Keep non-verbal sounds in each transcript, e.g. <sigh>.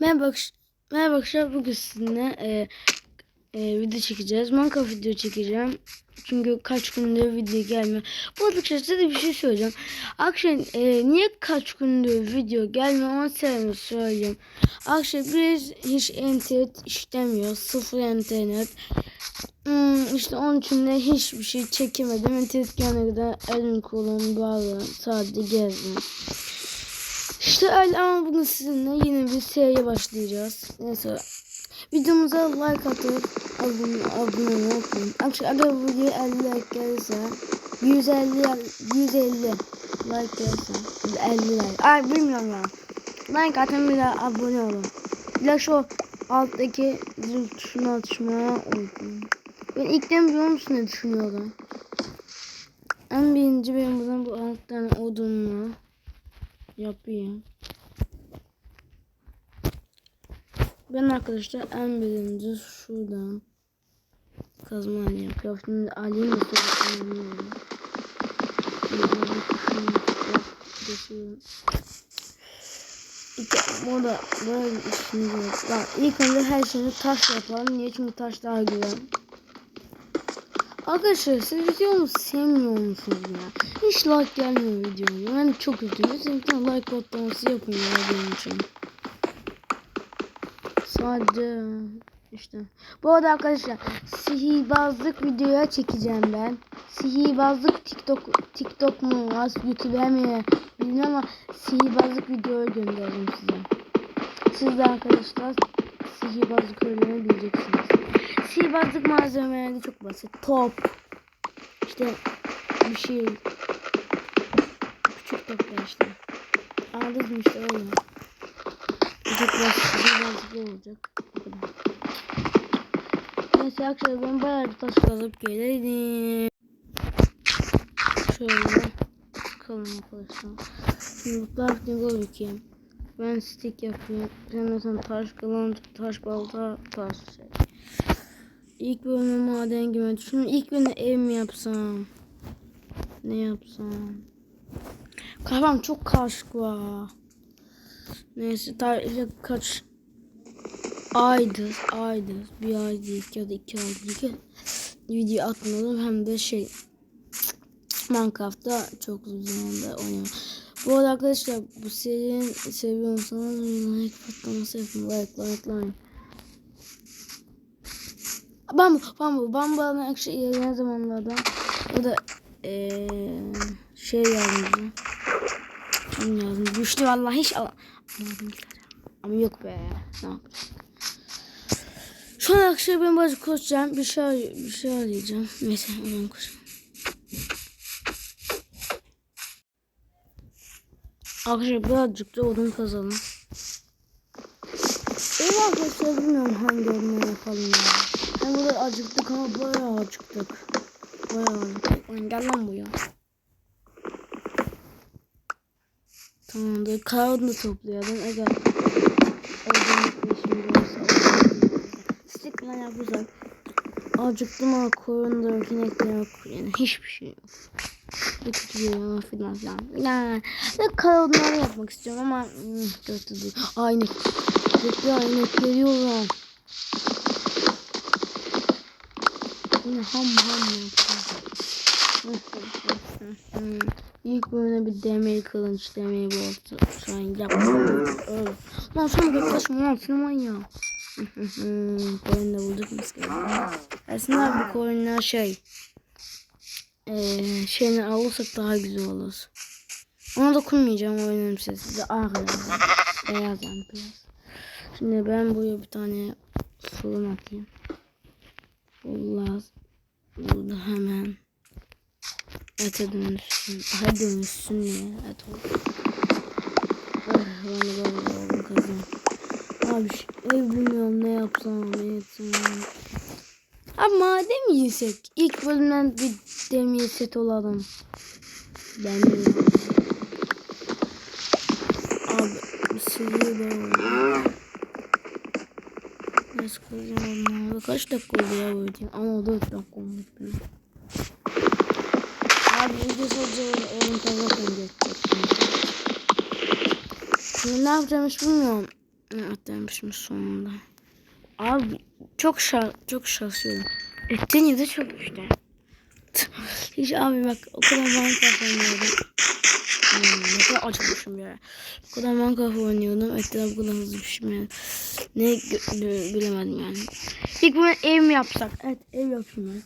Merhaba, merhaba arkadaşlar. Bugün sizinle e, e, video çekeceğiz. Minecraft video çekeceğim. Çünkü kaç gündür video gelmiyor. Bu arada size de bir şey söyleyeceğim. Akşam e, niye kaç gündür video gelmiyor onu size söyleyeyim. Akşam biz hiç internet işlemiyor. Sıfır internet. Hmm, işte onun için de hiçbir şey çekemedim. İnternet gelene kadar elim kolum bağlı. Sadece gezdim. İşte öyle ama bugün sizinle yeni bir seriye başlayacağız. Neyse videomuza like atıp abone, abone olmayı. Akşam eğer bu videoya 50 like gelirse 150 150 like gelirse 50 like. Ay bilmiyorum ya. Like atın bir de abone olun. Bir de şu alttaki zil tuşuna atışmaya unutmayın. Ben ilk biliyor musun ne düşünüyorum? En birinci benim buradan bu alt tane odunla yapayım. Ben arkadaşlar en birinci şuradan kazma yapıyorum. Şimdi. İki, bu da böyle işimiz yok. Bak ilk önce her şeyi taş yapalım. Niye? Çünkü taş daha güzel. Arkadaşlar siz videomu sevmiyor musunuz ya? Hiç like gelmiyor videoya. Ben çok bir tane like patlaması yapın ya benim için. Sadece işte. Bu arada arkadaşlar sihirbazlık videoya çekeceğim ben. Sihirbazlık TikTok TikTok mu az YouTube mi bilmiyorum ama sihirbazlık videoyu gönderdim size. Siz de arkadaşlar sihirbazlık öğrenebileceksiniz. Sihirbazlık malzemeleri çok basit. Top. İşte bir şey. Küçük toplar işte. Anladınız mı işte öyle. Çok basit sihirbazlık olacak. Bu. Neyse arkadaşlar ben bayağı bir taş kazıp geleydim. Şöyle çıkalım arkadaşlar. Şimdi crafting bakayım. Ben stick yapıyorum. Sen mesela taş kılıç, taş balta, taş şey. İlk bölümü maden gibi. Şimdi ilk bölümde ev mi yapsam? Ne yapsam? Kafam çok karışık var. Neyse tarihte kaç aydır, aydır, bir ay değil ya da iki ay değil. Video atmadım hem de şey Minecraft'ta çok uzun zamanda oynuyorum. Bu arada arkadaşlar bu serinin seviyorsanız like patlaması yapın. Like like like. Bambu, bambu, bambu arkadaşlar ilerleyen zamanlarda o da ee, şey yazdı. Kim yazdı? Güçlü vallahi hiç al Ama yok be. Ne yapacağız? Şu an akşam ben bazı koşacağım. Bir şey bir şey arayacağım. Neyse hemen koşacağım. Arkadaşlar birazcık da odun kazalım. Evet arkadaşlar bilmiyorum hangi odunları yapalım ya. Ben burada acıktık ama bayağı acıktık. Bayağı acıktık. Lan gel lan buraya. Tamamdır. Kağıdını da toplayalım. Odun işimiz olursa. Stick lan yapacak. Acıktım ama koyundur, inekler yok. Yani hiçbir şey yok. Bir yana filan filan. Yani ve kağıdları yapmak istiyorum ama hmm, kötü değil. Aa inek. Bekle inek geliyorlar. Yine ham ham yapacağım. İlk bölümde bir demir kılıç, demir boltu şu an. Öyle. Lan şuna yaklaşma lan Süleyman ya. <laughs> Koyun da bulduk gibi. Aslında bu koyunlar şey ee, şeyini alırsak daha güzel olur. Ona dokunmayacağım sesi de arkadaşlar. Beyaz yani. Şimdi ben buraya bir tane fırın atayım. Allah burada hemen ete dönüşsün. Aha dönüşsün ya et oldu. Oh, ben de böyle oldum kazan. Abi ev bilmiyorum ne yapsam ne etsem. Abi madem yesek ilk bölümden bir demir set olalım. Abi bir sürü de oldu. Nasıl koyacağım? Kaç dakika oldu ya bu video? Ama 4 dakika olmuş benim. Abi video sadece oyun kazanırken geçecek. Şimdi ne yapacağım hiç bilmiyorum. Evet demişim sonunda. Abi çok şa çok. Ettin ya da çok işte. Hiç abi bak o kadar Minecraft oynuyordum. Hmm, ne kadar acımışım ya. O kadar Minecraft oynuyordum. Etler bu kadar hızlı pişmiyor. Ne bilemedim yani. İlk bunu ev mi yapsak? Evet ev yapayım ben.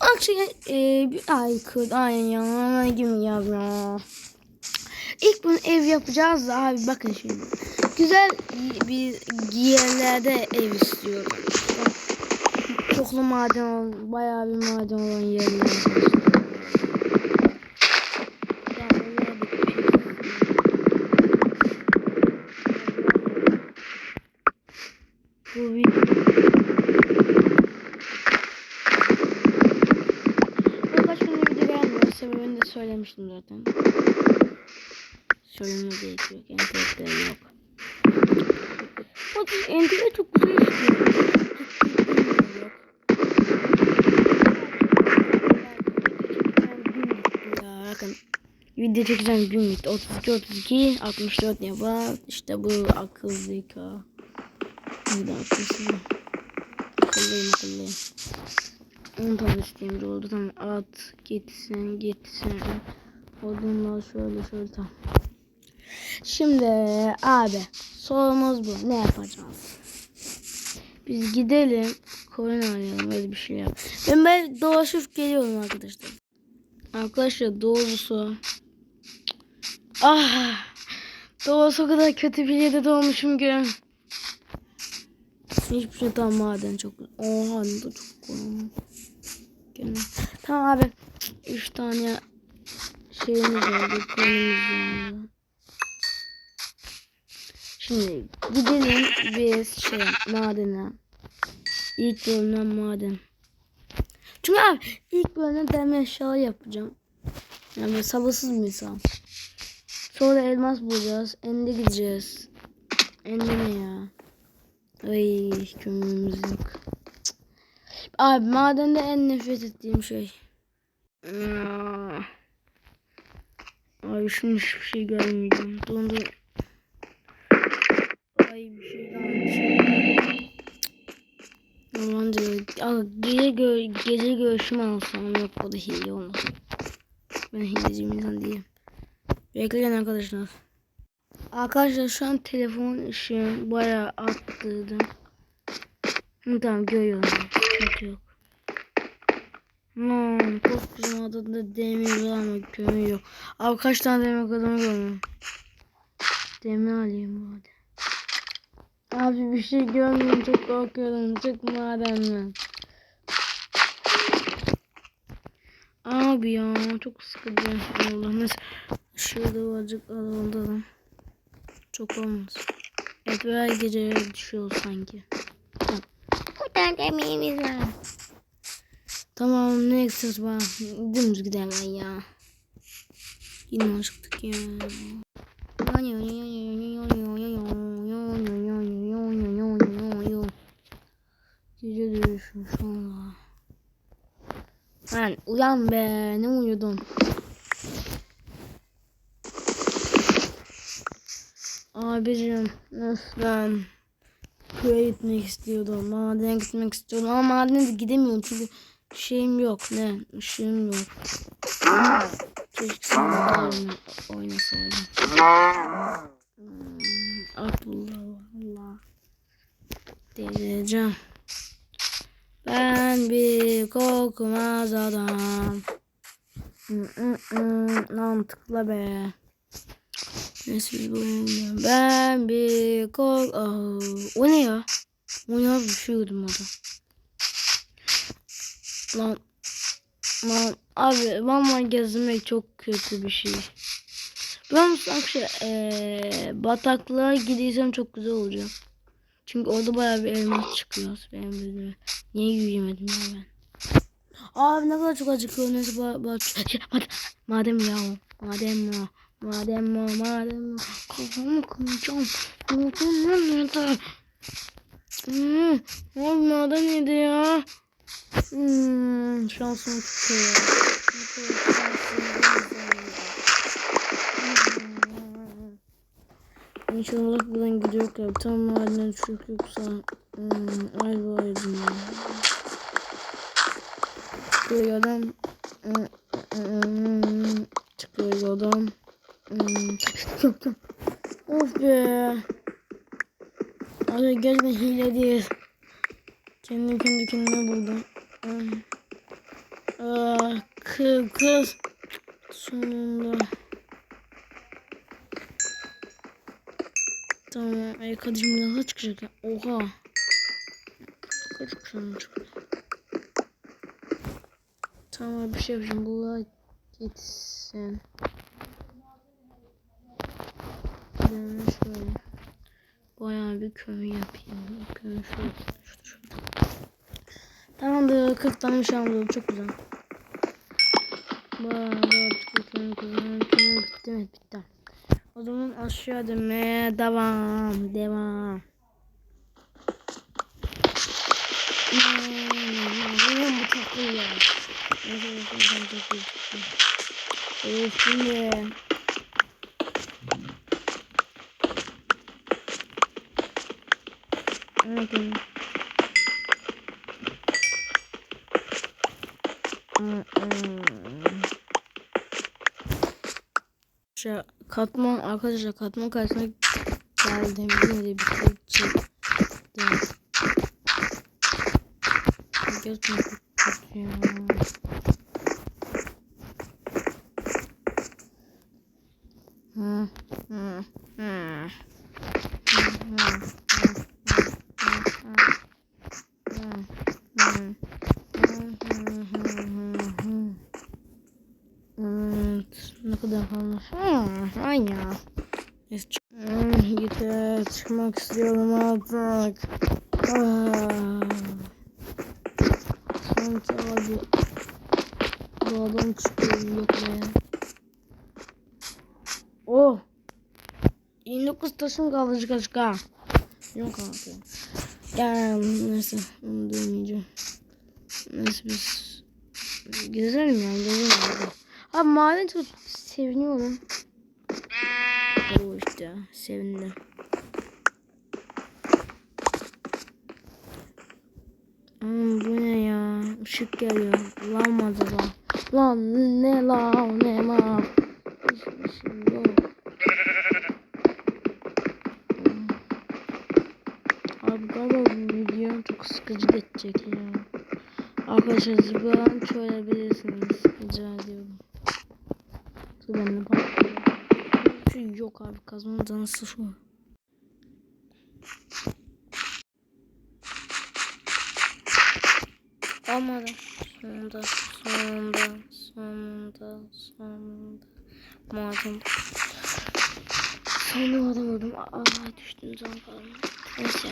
Akşam e, bir ay kız ay ya gibi ya. İlk bunu ev yapacağız da abi bakın şimdi. Güzel bir yerlerde ev istiyorum. Çoklu maden ol, bayağı bir maden olan yerlerde istiyorum. Ya, oraya bir şey Bu video Bu kaç gündür video gelmiyor. Sebebini de söylemiştim zaten. Söyleme gerek yok. Entegre yok. Bak entegre çok güzel işliyor. Bakın video çekeceğim gün gitti. 32 32 64 yapar. İşte bu akıllıyka. Bir de akılsız. Akıllıyım akıllıyım. 10 tane isteğimiz oldu. Tamam at gitsin gitsin. Odunlar şöyle şöyle tamam. Şimdi abi sorumuz bu. Ne yapacağız? Biz gidelim. Koyun arayalım. Öyle bir şey yap. Ben ben dolaşıp geliyorum arkadaşlar. Arkadaşlar doğrusu. Ah. Doğrusu o kadar kötü bir yerde doğmuşum ki. Hiçbir şey tam maden çok. Oha ne çok Gene. Tamam abi. Üç tane şeyimiz oldu. Konumuz oldu. Şimdi gidelim biz şey madene. İlk bölümden maden. Çünkü abi ilk bölümden demir eşyalı yapacağım. Yani sabırsız bir insan. Sonra elmas bulacağız. Ende gideceğiz. Ende ne ya? Ay kömürümüz yok. Abi madende en nefret ettiğim şey. Abi şimdi hiçbir şey görmeyeceğim. Dondu. Ay bir şey daha bir şey. Yalanca Aa, gece, gö gece görüşümü alsam yok o da hile olmaz. Ben hileci bir insan değilim. Bekleyin arkadaşlar. Arkadaşlar şu an telefon ışığım bayağı arttırdım. Hı, tamam görüyorum. Sıkıntı yok. Hmm, çok güzel adında demir var ama kömür yok. Abi kaç tane demir adamı görmüyorum. Demir alayım hadi. Abi bir şey görmüyorum çok korkuyorum. Çık madenden. Abi ya çok sıkıcı. Allah neyse. Şurada birazcık alalım. Çok olmaz. Evet her gece düşüyor sanki. Tane demeyimiz var. Tamam ne eksik var. Dümdüz gidelim ya. Yine açıktık ya. Gece dövüşüm şu anda. Lan uyan be ne uyudun? Abicim ben köye gitmek istiyordum. Madene gitmek istiyordum ama madene de gidemiyorum çünkü şeyim yok ne ışığım yok. Keşke oynasaydım. Hmm, Allah Allah. Delireceğim. Ben bir korkmaz adam. Hmm, hmm, hmm, Mantıklı be. Biz bunu Ben bir kork... Aa, o ne ya? O ne abi bir şey gördüm orada. Lan. Lan abi vallahi gezmek çok kötü bir şey. Ben akşam ee, bataklığa gidiysem çok güzel olacak. Çünkü orada bayağı bir elmas çıkıyor. Benim bildiğim. Niye yürüyemedim ya ben? Abi ne kadar çok acıkıyor. Neyse ba ba Mad madem ya o. Madem ya. Madem ya. Madem ya. Kafamı kıracağım. Madem nerede? Hmm. Abi madem neydi ya? Hmm. Şansım şansım İnşallah buradan gidiyor ya. Tam mahalline düşük yoksa. Hmm, ay bu. Çıkıyor yoldan. Hmm, hmm, Çıkıyor yoldan. Hmm, Yok yok. Of be. Abi gerçekten hile değil. Kendim kendi kendime buldum. Hmm. Ah, kız kız. Sonunda. Tamam. Ay kardeşim buradan kaç çıkacak ya? Oha. Kaç çıkacak. Tamam bir şey yapacağım. Buraya gitsin. Ben şöyle. Bayağı bir kömür yapayım. Kömür şöyle. Şurada şurada. Tamamdır. 40 tane an buldu. Çok güzel. Bayağı kömür kömür kömür bitti mi? Bitti. O zaman aşağı dönmeye devam. Devam. Hmm, bu çok iyi iyi. Evet, şimdi. Evet. evet. Hmm, hmm. Şey, katman arkadaşlar katman karşısına geldim. Yine bir şey çektim. Gerçekten çok. Neyse, çık- Hmm, Yeter, çıkmak istiyorum artık. Sanki abi bu adam çıkıyor yok be. Oh. 29 taşım kaldı çıka çıka. Yok abi. Ya neyse onu demeyeceğim. Neyse biz gezelim ya gezelim. Abi maden çok seviniyorum. Oo işte sevindim. Hmm, bu ne ya? Işık geliyor. Lan mı? Lan ne lan ne ma? Abi galiba bu video çok sıkıcı geçecek ya. Arkadaşlar zıplayan çörebilirsiniz. Rica ediyorum. Bende patlıyor. Hiçbir şey yok abi. Kazmanın canı sıfır. Olmadı. Sonunda, sonunda, sonunda, sonunda. Madem. Sonunda adam oldum. Aa düştüm can falan. Neyse.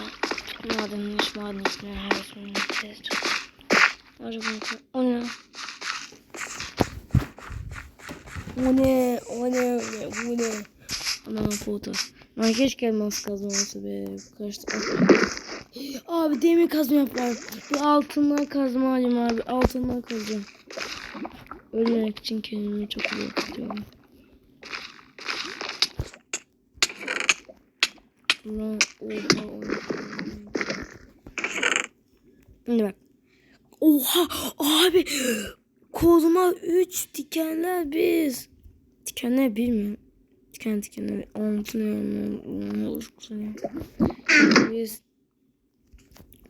Madem hiç maden ismini her ismini test. Acaba o ne? O ne? O ne? Bu ne? Anam foto. Lan keşke elmas kazma olsa be. Abi demir kazma yapar. Bir altından kazma alayım abi. Altından kazacağım. Ölmemek için kendimi çok iyi tutuyorum. Lan oha oha. Şimdi bak. Oha abi. Koluma 3 dikenler biz. Dikenler bilmiyorum. Diken dikenler. Anlatıyorum. Ne olur kusura. Biz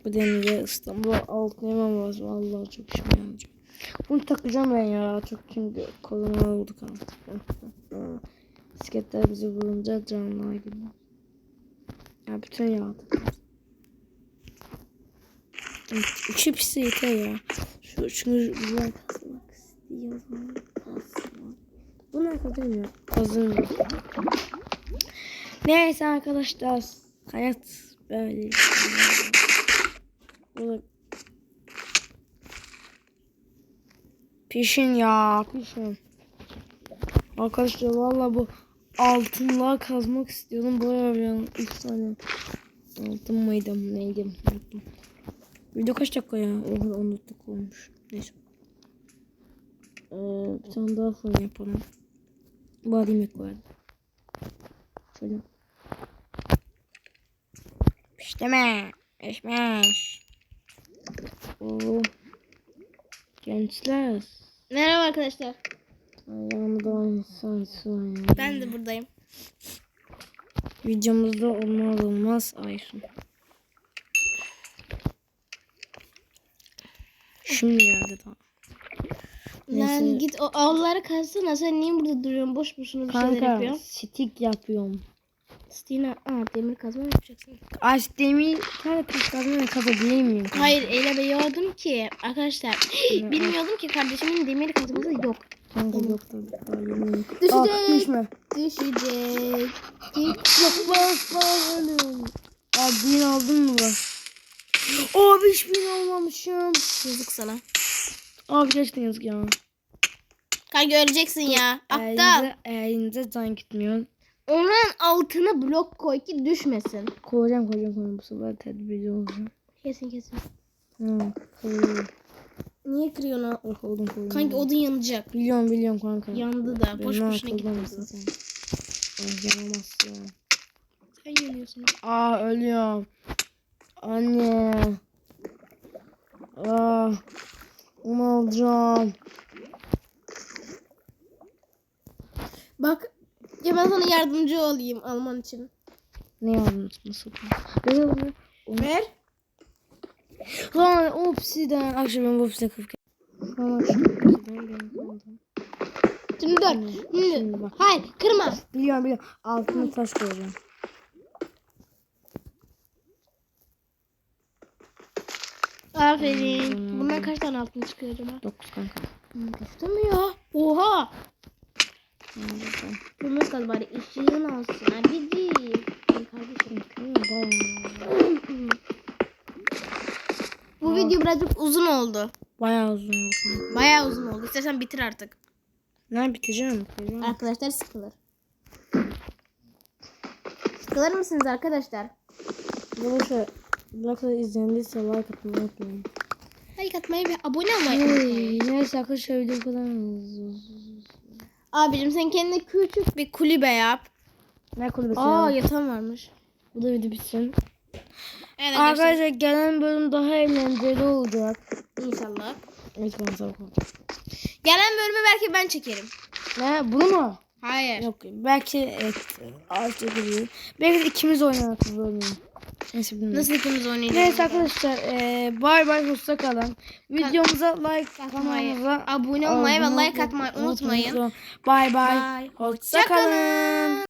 bu denize İstanbul'a altına yemem lazım. Vallahi çok işime yarayacak. Bunu takacağım ben ya. Çok çünkü koluma olduk artık. <laughs> Bisikletler bizi vurunca canlar gibi. Ya bütün yağdık. İçi yeter ya. Şu şunu buradan kazmak istiyorum. Kazanım ya. Kazanım. Neyse arkadaşlar. Hayat böyle. Pişin ya pişin. Arkadaşlar valla bu altınlığa kazmak istiyordum. Bayağı bir ilk tane altın mıydım neydi unuttum. Video kaç dakika ya? Oha 10 dakika olmuş. Neyse. Ee, bir tane daha fırın yapalım. Bari yemek var. Şöyle. Deme. Eşmeş. Oo. Gençler. Merhaba arkadaşlar. Ayağımda insan soyun. Ben de buradayım. Videomuzda olmaz olmaz Aysun. Şimdi geldi tamam. Lan Neyse. git o avları kalsana. Sen niye burada duruyorsun? Boş boşuna bir şeyler Kanka yapıyorsun. stick yapıyorum. Stina, aa demir kazma mı yapacaksın? Aç demir tane taş kazma değil miyim? Hayır elebiyordum ki arkadaşlar. <gasps> Bilmiyordum ki kardeşimin demir kazması yok. Kanka yok tabii. Düşecek. Aa, düşme. Düşecek. Yok bas bas ölüyorum. Aa bin aldın mı bak? Hiç bin almamışım. Yazık sana. Abi gerçekten yazık ya. Kanka öleceksin ya. Aptal. Elinize, elinize can gitmiyor. Onun altına blok koy ki düşmesin. Koyacağım koyacağım koyacağım bu sefer tedbirli olacağım. Kesin kesin. Hı, koyuyorum. Niye kırıyorsun o? Oh, koydum koydum. Kanka odun yanacak. Biliyorum biliyorum kanka. Yandı da. Boş boşuna mısın sen? Ay yanamazsın. Sen yanıyorsun. Aa ölüyorum. Anne. Aa. Onu alacağım. Bak ya ben sana yardımcı olayım alman için. Ne? Nasıl? Ver. Lan obsiden. Akşam ben obsiden kaldım. Şimdi dur. Şimdi. Hayır kırma. Biliyorum biliyorum. Altına taş koyacağım. Aferin. Bundan kaç tane altın çıkıyor acaba? 9 kanka. Düştü mü ya? Oha. Hmm. Kömür kaz bari ışığın olsun abiciğim. Ay kardeşim. Hmm, Bu video birazcık uzun oldu. Bayağı uzun oldu. Bayağı uzun oldu. İstersen bitir artık. Ne bitireceğim? bitireceğim. Arkadaşlar sıkılır. Sıkılır mısınız arkadaşlar? Arkadaşlar ne kadar izlenirse like atmayı unutmayın. Like atmayı ve abone olmayı unutmayın. Neyse arkadaşlar video kadar. Abicim sen kendine küçük bir kulübe yap. Ne kulübesi Aa ya? yatağım varmış. Bu da video bitsin. Evet arkadaşlar. Gelen bölüm daha eğlenceli olacak. İnşallah. Evet ben koyayım. Gelen bölümü belki ben çekerim. Ne bunu mu? Hayır. Yok belki evet. Az çekebilir. Belki de ikimiz oynarız bölümü. Neyse bilmiyorum. Nasıl ikimiz oynayacağız? Neyse arkadaşlar eee bay bay hoşça kalın. Videomuza like atmayı, kanalımıza abone olmayı ve like atmayı unutmayın. Bay bay. Bye. Hoşça kalın.